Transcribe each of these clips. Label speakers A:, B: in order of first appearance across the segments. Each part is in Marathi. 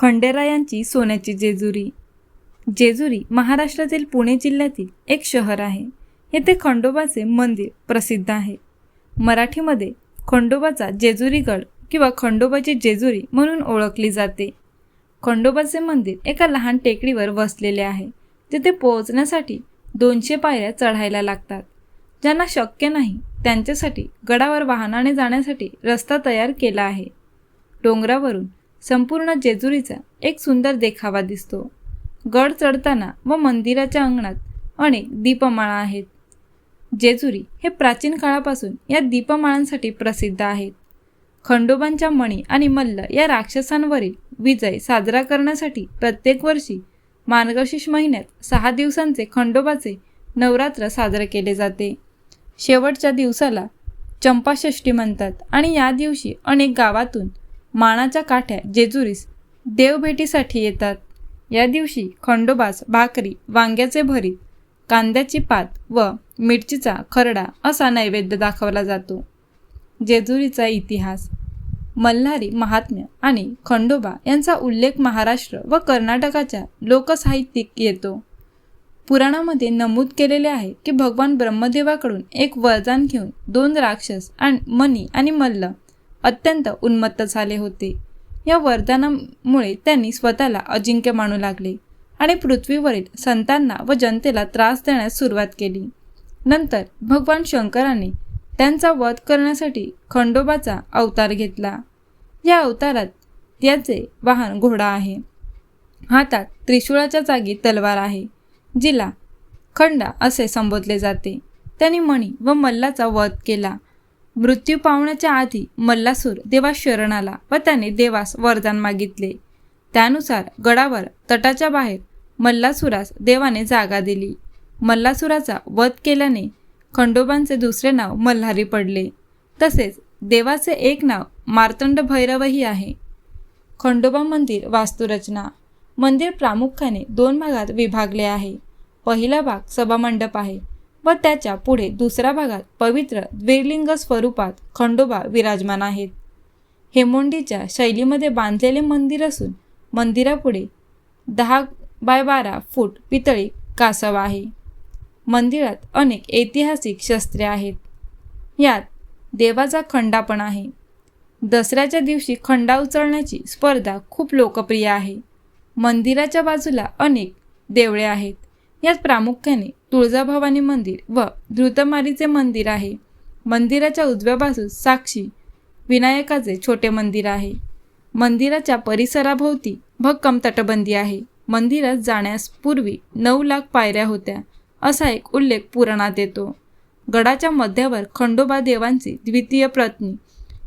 A: खंडेरायांची सोन्याची जेजुरी. जेजुरी महाराष्ट्रातील पुणे जिल्ह्यातील एक शहर आहे. येथे खंडोबाचे मंदिर प्रसिद्ध आहे. मराठीमध्ये खंडोबाचा जेजुरीगड किंवा खंडोबाची जेजुरी म्हणून ओळखली जाते. खंडोबाचे मंदिर एका लहान टेकडीवर वसलेले आहे तिथे पोहोचण्यासाठी दोनशे पायऱ्या चढायला लागतात. ज्यांना शक्य नाही त्यांच्यासाठी गडावर वाहनाने जाण्यासाठी रस्ता तयार केला आहे. डोंगरावरून संपूर्ण जेजुरीचा एक सुंदर देखावा दिसतो. गड चढताना व मंदिराच्या अंगणात अनेक दीपमाळा आहेत. जेजुरी हे प्राचीन काळापासून या दीपमाळांसाठी प्रसिद्ध आहेत. खंडोबांच्या मणी आणि मल्ल या राक्षसांवरील विजय साजरा करण्यासाठी प्रत्येक वर्षी मार्गशीर्ष महिन्यात सहा दिवसांचे खंडोबाचे नवरात्र साजरे केले जाते. शेवटच्या दिवसाला चंपाषष्ठी म्हणतात आणि या दिवशी अनेक गावातून माणाच्या काठ्या जेजुरीस देवभेटीसाठी येतात. या दिवशी खंडोबास भाकरी वांग्याचे भरीत कांद्याची पात व मिरचीचा खरडा असा नैवेद्य दाखवला जातो. जेजुरीचा इतिहास मल्हारी महात्म्य आणि खंडोबा यांचा उल्लेख महाराष्ट्र व कर्नाटकाच्या लोकसाहित्यिक येतो. पुराणामध्ये नमूद केलेले आहे की भगवान ब्रह्मदेवाकडून एक वरदान घेऊन दोन राक्षस आणि मनी आणि मल्ल अत्यंत उन्मत्त झाले होते. या वरदानामुळे त्यांनी स्वतःला अजिंक्य मानू लागले आणि पृथ्वीवरील संतांना व जनतेला त्रास देण्यास सुरुवात केली. नंतर भगवान शंकराने त्यांचा वध करण्यासाठी खंडोबाचा अवतार घेतला. या अवतारात त्याचे वाहन घोडा आहे. हातात त्रिशूळाच्या जागी तलवार आहे जिला खंडा असे संबोधले जाते. त्यांनी मणी व मल्लाचा वध केला. मृत्यू पावण्याच्या आधी मल्लासूर देवास शरण आला व त्याने देवास वरदान मागितले. त्यानुसार गडावर तटाच्या बाहेर मल्लासुरास देवाने जागा दिली. मल्लासुराचा वध केल्याने खंडोबांचे दुसरे नाव मल्हारी पडले. तसेच देवाचे एक नाव मार्तंड भैरवही आहे. खंडोबा मंदिर वास्तुरचना. मंदिर प्रामुख्याने दोन भागात विभागले आहे. पहिला भाग सभामंडप आहे. व त्याच्या पुढे दुसऱ्या भागात पवित्र द्विलिंग स्वरूपात खंडोबा विराजमान आहेत. हेमोंडीच्या शैलीमध्ये बांधलेले मंदिर असून मंदिरापुढे दहा बाय बारा फूट पितळी कासव आहे. मंदिरात अनेक ऐतिहासिक शस्त्रे आहेत. यात देवाचा खंडा पण आहे. दसऱ्याच्या दिवशी खंडा उचलण्याची स्पर्धा खूप लोकप्रिय आहे. मंदिराच्या बाजूला अनेक देवळे आहेत. यात प्रामुख्याने तुळजाभवानी मंदिर व धृतमारीचे मंदिर आहे. मंदिराच्या उजव्या बाजूस साक्षी विनायकाचे छोटे मंदिर आहे. मंदिराच्या परिसराभोवती भक्कम तटबंदी आहे. मंदिरात जाण्यास पूर्वी नऊ लाख पायऱ्या होत्या असा एक उल्लेख पुराणात येतो. गडाच्या मध्यावर खंडोबा देवांची द्वितीय पत्नी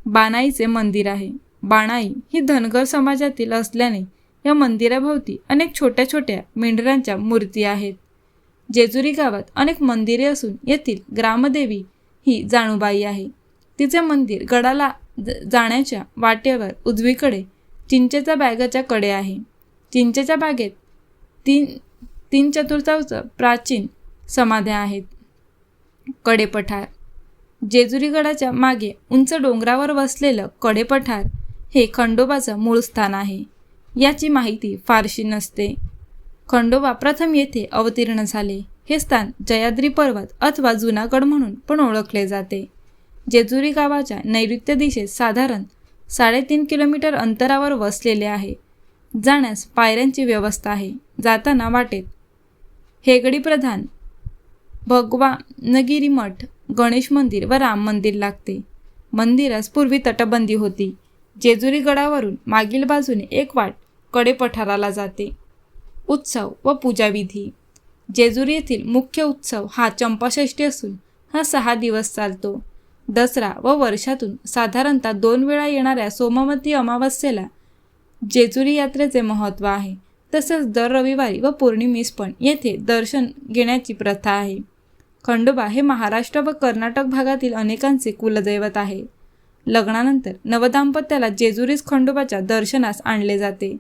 A: बाणाईचे मंदिर आहे. बाणाई ही धनगर समाजातील असल्याने या मंदिराभोवती अनेक छोट्या छोट्या मेंढरांच्या मूर्ती आहेत. जेजुरी गावात अनेक मंदिरे असून येथील ग्रामदेवी ही जाणूबाई आहे. तिचे मंदिर गडाला जाण्याच्या वाटेवर उजवीकडे चिंचेच्या बॅगाच्या कडे आहे. चिंचेच्या बागेत तीन तीन चतुर्थांश प्राचीन समाध्या आहेत. कडेपठार जेजुरी गडाच्या मागे उंच डोंगरावर वसलेलं कडेपठार हे खंडोबाचं मूळ स्थान आहे. याची माहिती फारशी नसते. खंडोबा प्रथम येथे अवतीर्ण झाले. हे स्थान जयाद्री पर्वत अथवा जुनागड म्हणून पण ओळखले जाते. जेजुरी गावाच्या नैऋत्य दिशेत साधारण साडेतीन किलोमीटर अंतरावर वसलेले आहे. जाण्यास पायऱ्यांची व्यवस्था आहे. जाताना वाटेत हेगडी प्रधान भगवानगिरी मठ गणेश मंदिर व राम मंदिर लागते. मंदिरास पूर्वी तटबंदी होती. जेजुरी गडावरून मागील बाजूने एक वाटकडे पठाराला जाते. उत्सव व पूजाविधी. जेजुरी येथील मुख्य उत्सव हा चंपाषष्ठी असून हा सहा दिवस चालतो. दसरा व वर्षातून साधारणतः दोन वेळा येणाऱ्या सोमवती अमावस्येला जेजुरी यात्रेचे महत्त्व आहे. तसेच दर रविवारी व पौर्णिमेस पण येथे दर्शन घेण्याची प्रथा आहे. खंडोबा हे महाराष्ट्र व कर्नाटक भागातील अनेकांचे कुलदैवत आहे. लग्नानंतर नवदाम्पत्याला जेजुरीस खंडोबाच्या दर्शनास आणले जाते.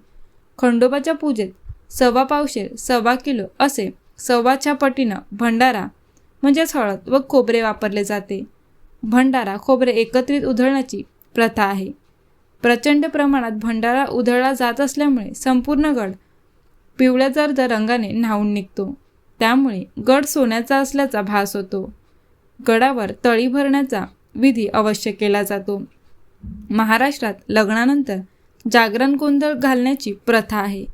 A: खंडोबाच्या पूजेत सव्वा पावशेर सव्वा किलो असे सव्वाच्या पटीनं भंडारा म्हणजेच हळद व खोबरे वापरले जाते. भंडारा खोबरे एकत्रित उधळण्याची प्रथा आहे. प्रचंड प्रमाणात भंडारा उधळला जात असल्यामुळे संपूर्ण गड पिवळ्या जर्द रंगाने न्हावून निघतो. त्यामुळे गड सोन्याचा असल्याचा भास होतो. गडावर तळी भरण्याचा विधी अवश्य केला जातो. महाराष्ट्रात लग्नानंतर जागरण गोंधळ घालण्याची प्रथा आहे.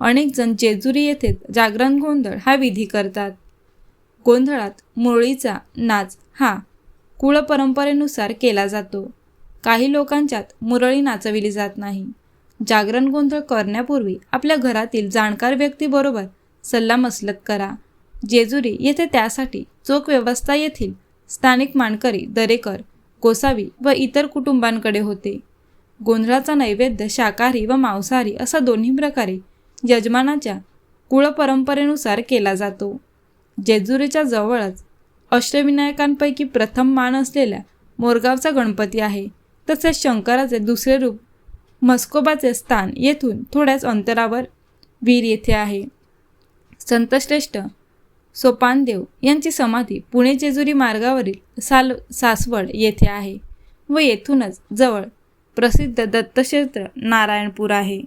A: अनेक जण जेजुरी येथे जागरण गोंधळ हा विधी करतात. गोंधळात मुरळीचा नाच हा कुळपरंपरेनुसार केला जातो. काही लोकांच्यात मुरळी नाचविली जात नाही. जागरण गोंधळ करण्यापूर्वी आपल्या घरातील जाणकार व्यक्तीबरोबर सल्लामसलत करा. जेजुरी येथे त्यासाठी चोख व्यवस्था येथील स्थानिक मानकरी दरेकर गोसावी व इतर कुटुंबांकडे होते. गोंधळाचा नैवेद्य शाकाहारी व मांसाहारी असा दोन्ही प्रकारे यजमानाच्या कुळपरंपरेनुसार केला जातो. जेजुरीच्या जवळच अष्टविनायकांपैकी प्रथम मान असलेल्या मोरगावचा गणपती आहे. तसेच शंकराचे दुसरे रूप मस्कोबाचे स्थान येथून थोड्याच अंतरावर वीर येथे आहे. संतश्रेष्ठ सोपानदेव यांची समाधी पुणे जेजुरी मार्गावरील साल सासवड येथे आहे व येथूनच जवळ प्रसिद्ध दत्तक्षेत्र नारायणपूर आहे.